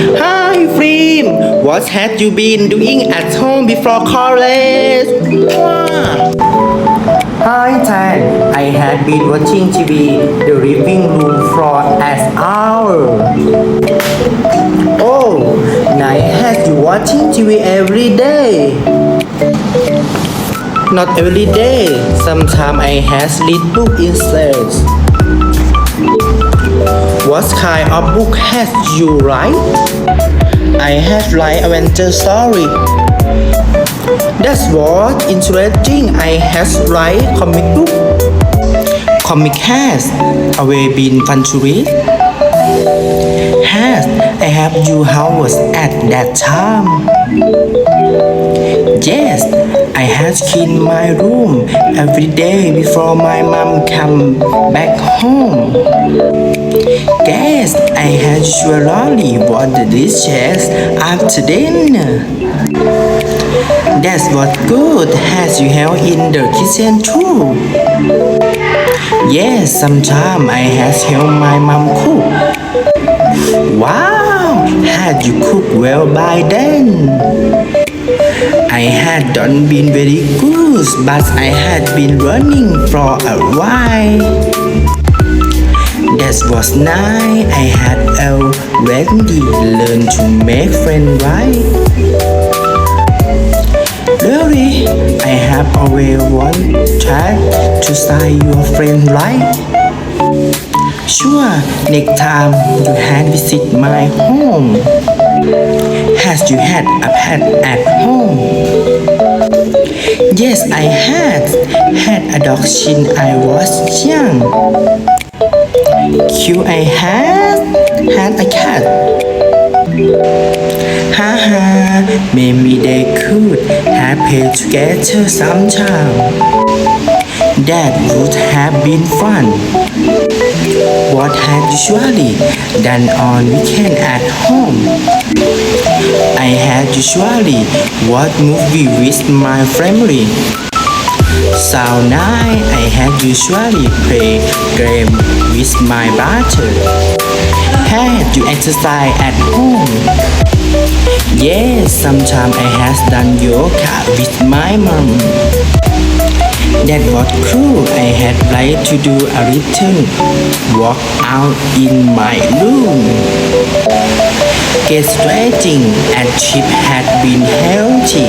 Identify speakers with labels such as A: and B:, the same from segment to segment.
A: Hi, Flim. What had you been doing at home before college? Hi, Tan. I had been watching TV, the living room floor as hour. Oh, nice had you watching TV every day. Not every day. Sometimes I has read book instead. What kind of book has you write? I have write adventure story. That's what interesting. I have write comic book. Comic has always been read. Has I have you hours at that time. Yes, I have clean my room every day before my mom come back home. Yes, I had usually washed the dishes after dinner. That's what good has you help in the kitchen too. Yes, sometimes I has helped my mom cook. Wow, had you cooked well by then? I had done been very good, but I had been running for a while. That was nice. I had already learned to make friends right. Really, I have always wanted to style your friend right. Sure, next time you had visit my home. Has you had pet at home? Yes, I had. Had a dog since I was young. Q I had had a cat. Haha, maybe they could have played together sometime. That would have been fun. What had usually done on weekend at home? I had usually watch movie with my family. So night I had usually play game with my brother. Had you exercise at home? Yes, sometimes I has done yoga with my mom. That was cool. I had like to do a little walk out in my room. Get stretching and trip had been healthy.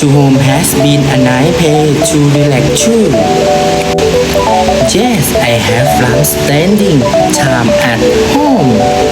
A: To home has been a nice place to relax too. Yes, I have fun spending time at home.